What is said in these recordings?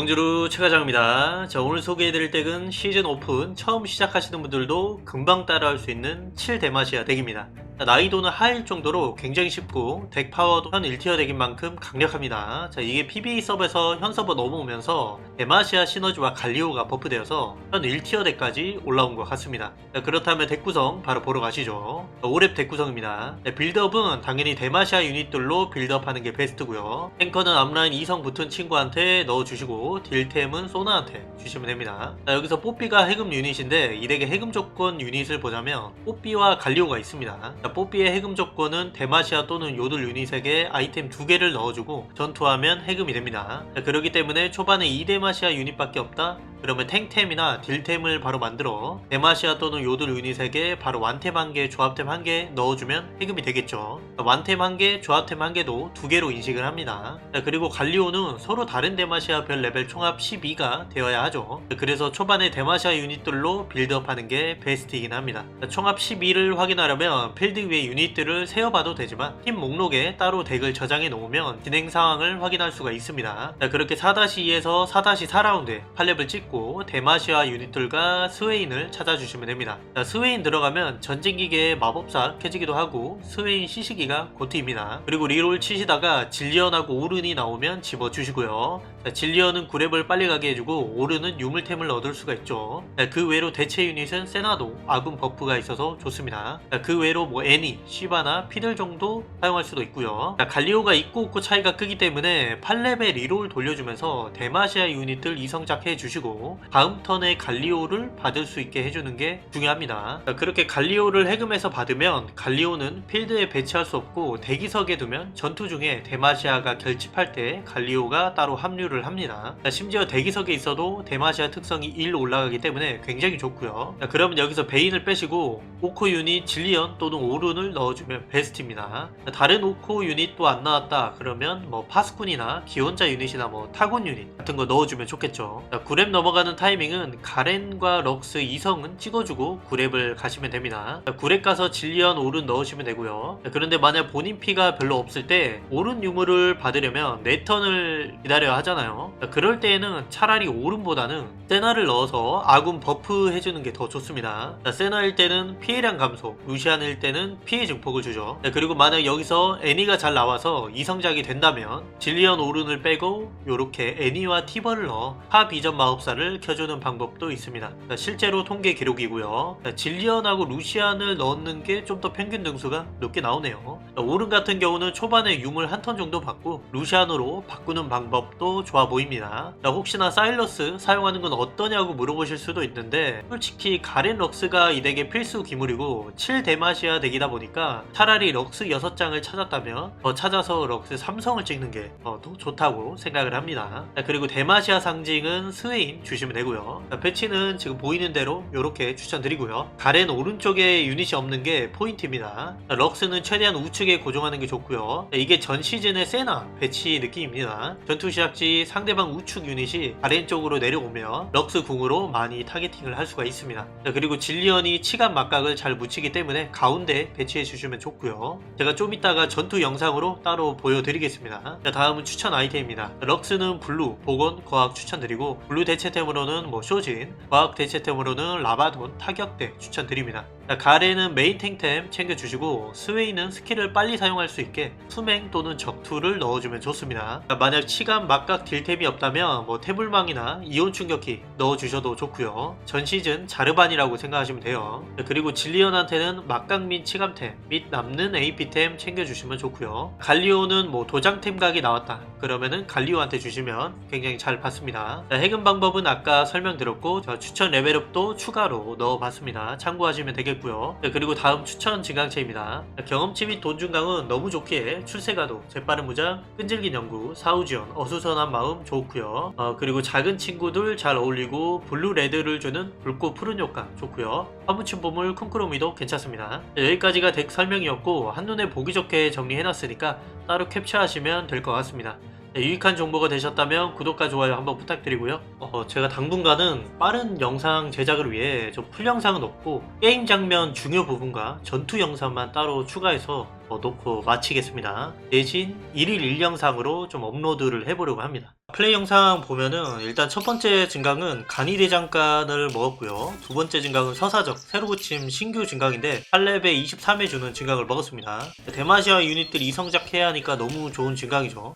봉주루 최과장입니다. 자, 오늘 소개해드릴 덱은 시즌 오픈 처음 시작하시는 분들도 금방 따라할 수 있는 7대마시아 덱입니다. 자, 나이도는 하일 정도로 굉장히 쉽고 덱 파워도 현 1티어 덱인 만큼 강력합니다. 자, 이게 PBE 서버에서 현 서버 넘어오면서 데마시아 시너지와 갈리오가 버프되어서 현 1티어 덱까지 올라온 것 같습니다. 자, 그렇다면 덱 구성 바로 보러 가시죠. 자, 5렙 덱 구성입니다. 자, 빌드업은 당연히 데마시아 유닛들로 빌드업하는 게 베스트고요. 탱커는 앞라인 2성 붙은 친구한테 넣어주시고 딜템은 소나한테 주시면 됩니다. 자, 여기서 뽀삐가 해금 유닛인데 이 덱의 해금 조건 유닛을 보자면 뽀삐와 갈리오가 있습니다. 자, 뽀삐의 해금 조건은 데마시아 또는 요들 유닛에게 아이템 2개를 넣어주고 전투하면 해금이 됩니다. 자, 그렇기 때문에 초반에 2데마시아 유닛밖에 없다? 그러면 탱템이나 딜템을 바로 만들어 데마시아 또는 요들 유닛에게 바로 완템 한 개, 조합템 한 개 넣어주면 해금이 되겠죠. 완템 한 개, 조합템 한 개도 두 개로 인식을 합니다. 자, 그리고 갈리오는 서로 다른 데마시아 별 레벨 총합 12가 되어야 하죠. 자, 그래서 초반에 데마시아 유닛들로 빌드업하는 게 베스트이긴 합니다. 자, 총합 12를 확인하려면 필드 위에 유닛들을 세어봐도 되지만 팀 목록에 따로 덱을 저장해 놓으면 진행 상황을 확인할 수가 있습니다. 자, 그렇게 4-2에서 4-4라운드에 8렙을 찍고 데마시아 유닛들과 스웨인을 찾아주시면 됩니다. 자, 스웨인 들어가면 전쟁기계의 마법사 켜지기도 하고 스웨인 시시기가 고트입니다. 그리고 리롤 치시다가 질리언하고 오른이 나오면 집어주시고요. 자, 질리언은 9렙을 빨리 가게 해주고 오른은 유물템을 얻을 수가 있죠. 자, 그 외로 대체 유닛은 세나도 아군 버프가 있어서 좋습니다. 자, 그 외로 뭐 애니, 시바나 피들 정도 사용할 수도 있고요. 자, 갈리오가 있고 없고 차이가 크기 때문에 8렙에 리롤 돌려주면서 데마시아 유닛들 이성작 해주시고 다음 턴에 갈리오를 받을 수 있게 해주는 게 중요합니다. 자, 그렇게 갈리오를 해금해서 받으면 갈리오는 필드에 배치할 수 없고 대기석에 두면 전투 중에 데마시아가 결집할 때 갈리오가 따로 합류 를 합니다. 자, 심지어 대기석에 있어도 데마시아 특성이 1로 올라가기 때문에 굉장히 좋고요. 자, 그러면 여기서 베인을 빼시고 오코 유닛 질리언 또는 오른을 넣어주면 베스트입니다. 자, 다른 오코 유닛 또 안 나왔다 그러면 뭐 파스쿤이나 기혼자 유닛이나 뭐 타곤 유닛 같은 거 넣어주면 좋겠죠. 자, 9렙 넘어가는 타이밍은 가렌과 럭스 2성은 찍어주고 9렙을 가시면 됩니다. 자, 9렙 가서 질리언 오른 넣으시면 되고요. 자, 그런데 만약 본인 피가 별로 없을 때 오른 유물을 받으려면 4턴을 기다려야 하잖아요. 자, 그럴 때에는 차라리 오른보다는 세나를 넣어서 아군 버프 해주는 게 더 좋습니다. 자, 세나일 때는 피해량 감소, 루시안일 때는 피해 증폭을 주죠. 자, 그리고 만약 여기서 애니가 잘 나와서 이성작이 된다면 질리언 오른을 빼고 요렇게 애니와 티버를 넣어 파 비전 마법사를 켜주는 방법도 있습니다. 자, 실제로 통계 기록이고요. 자, 질리언하고 루시안을 넣는 게 좀 더 평균 등수가 높게 나오네요. 자, 오른 같은 경우는 초반에 유물 한 턴 정도 받고 루시안으로 바꾸는 방법도 좋아 보입니다. 자, 혹시나 사일러스 사용하는 건 어떠냐고 물어보실 수도 있는데 솔직히 가렌 럭스가 이 덱의 필수 기물이고 7대마시아 덱이다 보니까 차라리 럭스 6장을 찾았다면 더 찾아서 럭스 3성을 찍는 게 더 좋다고 생각을 합니다. 자, 그리고 대마시아 상징은 스웨인 주시면 되고요. 자, 배치는 지금 보이는 대로 이렇게 추천드리고요. 가렌 오른쪽에 유닛이 없는 게 포인트입니다. 자, 럭스는 최대한 우측에 고정하는 게 좋고요. 자, 이게 전 시즌의 세나 배치 느낌입니다. 전투 시작지 상대방 우측 유닛이 가렌 쪽으로 내려오면 럭스 궁으로 많이 타겟팅을 할 수가 있습니다. 자, 그리고 질리언이 치간 막각을 잘 묻히기 때문에 가운데 배치해 주시면 좋고요. 제가 좀 이따가 전투 영상으로 따로 보여드리겠습니다. 자, 다음은 추천 아이템입니다. 럭스는 블루, 복원, 과학 추천드리고 블루 대체템으로는 뭐 쇼진, 과학 대체템으로는 라바돈, 타격대 추천드립니다. 자, 가레는 메인 탱템 챙겨주시고 스웨이는 스킬을 빨리 사용할 수 있게 수맹 또는 적투를 넣어주면 좋습니다. 자, 만약 치감 막각 딜템이 없다면 뭐 태블망이나 이온 충격기 넣어주셔도 좋고요. 전 시즌 자르반이라고 생각하시면 돼요. 자, 그리고 질리언한테는 및 치감템 및 남는 AP템 챙겨주시면 좋고요. 갈리오는 뭐 도장템 각이 나왔다. 그러면은 갈리오한테 주시면 굉장히 잘 받습니다. 자, 해금 방법은 아까 설명드렸고 저 추천 레벨업도 추가로 넣어봤습니다. 참고하시면 되겠고 요. 네, 그리고 다음 추천 진강체입니다. 자, 경험치 및 돈 증강은 너무 좋기에 출세가도, 재빠른 무장, 끈질긴 연구, 사후지원, 어수선한 마음 좋고요. 어, 그리고 작은 친구들 잘 어울리고 블루 레드를 주는 붉고 푸른 효과 좋고요. 화무침 보물 쿵크로미도 괜찮습니다. 자, 여기까지가 덱 설명이었고 한눈에 보기 좋게 정리해놨으니까 따로 캡처하시면 될 것 같습니다. 네, 유익한 정보가 되셨다면 구독과 좋아요 한번 부탁드리고요. 어, 제가 당분간은 빠른 영상 제작을 위해 좀 풀 영상은 없고 게임 장면 중요 부분과 전투 영상만 따로 추가해서 어, 놓고 마치겠습니다. 대신 1일 1영상으로 좀 업로드를 해보려고 합니다. 플레이 영상 보면은 일단 첫 번째 증강은 간이대장간을 먹었고요. 두 번째 증강은 서사적 새로 붙임 신규 증강인데 8렙에 23회 주는 증강을 먹었습니다. 대마시아 유닛들 이성작 해야 하니까 너무 좋은 증강이죠.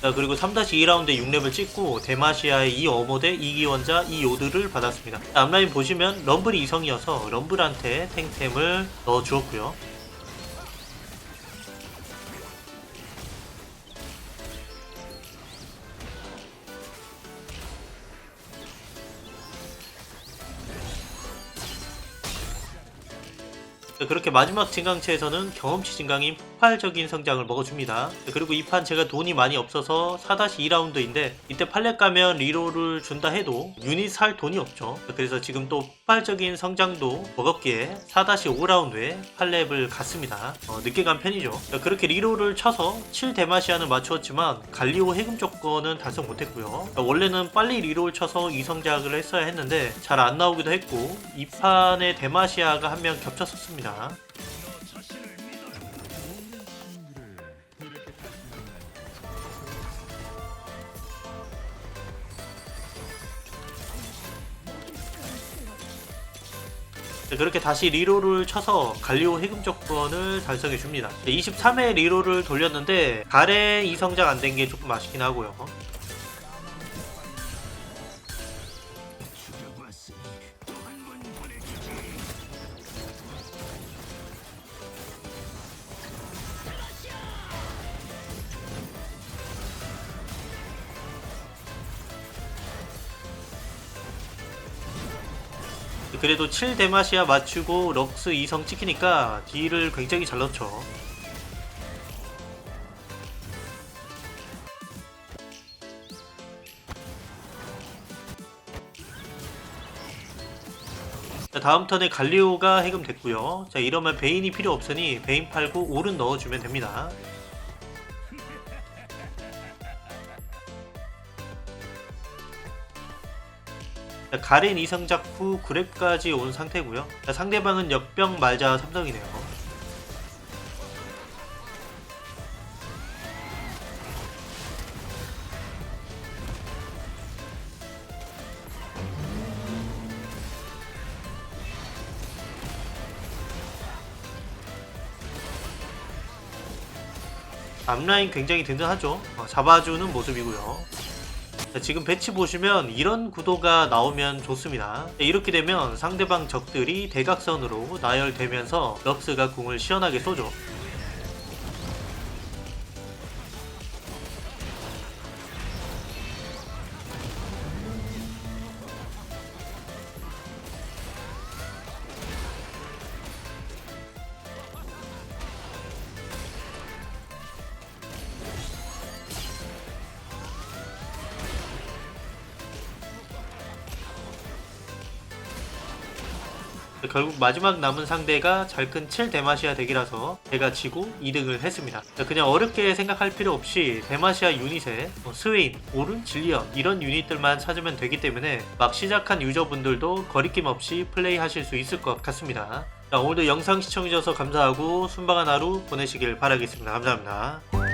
자 그리고 3-2라운드에 6렙을 찍고 대마시아의 이 어모대, 이 기원자, 이 요드를 받았습니다. 자, 앞라인 보시면 럼블이 이성이어서 럼블한테 탱템을 넣어주었고요. 그렇게 마지막 진강체에서는 경험치 진강인 폭발적인 성장을 먹어줍니다. 그리고 이 판 제가 돈이 많이 없어서 4-2라운드인데 이때 팔렙 가면 리로를 준다 해도 유닛 살 돈이 없죠. 그래서 지금 또 폭발적인 성장도 먹었기에 4-5라운드에 팔렙을 갔습니다. 어, 늦게 간 편이죠. 그렇게 리로를 쳐서 7대마시아는 맞추었지만 갈리오 해금 조건은 달성 못했고요. 원래는 빨리 리로를 쳐서 이성작을 했어야 했는데 잘 안 나오기도 했고 이 판에 대마시아가 한 명 겹쳤었습니다. 그렇게 다시 리로를 쳐서 갈리오 해금 조건을 달성해 줍니다. 23회 리로를 돌렸는데 가렌 이성작 안된 게 조금 아쉽긴 하고요. 그래도 7대마시아 맞추고 럭스 2성 찍히니까 딜을 굉장히 잘 넣죠. 자, 다음 턴에 갈리오가 해금됐고요. 자, 이러면 베인이 필요 없으니 베인 팔고 오른 넣어주면 됩니다. 가렌 이성작 후 9렙까지 온 상태고요. 자, 상대방은 역병 말자 삼성이네요. 앞라인 굉장히 든든하죠. 어, 잡아주는 모습이고요. 자, 지금 배치 보시면 이런 구도가 나오면 좋습니다. 자, 이렇게 되면 상대방 적들이 대각선으로 나열되면서 럭스가 궁을 시원하게 쏘죠. 결국 마지막 남은 상대가 잘큰 7대마시아 덱이라서 제가 지고 2등을 했습니다. 그냥 어렵게 생각할 필요 없이 대마시아 유닛에 뭐 스웨인, 오른, 질리언 이런 유닛들만 찾으면 되기 때문에 막 시작한 유저분들도 거리낌 없이 플레이하실 수 있을 것 같습니다. 자, 오늘도 영상 시청해주셔서 감사하고 순박한 하루 보내시길 바라겠습니다. 감사합니다.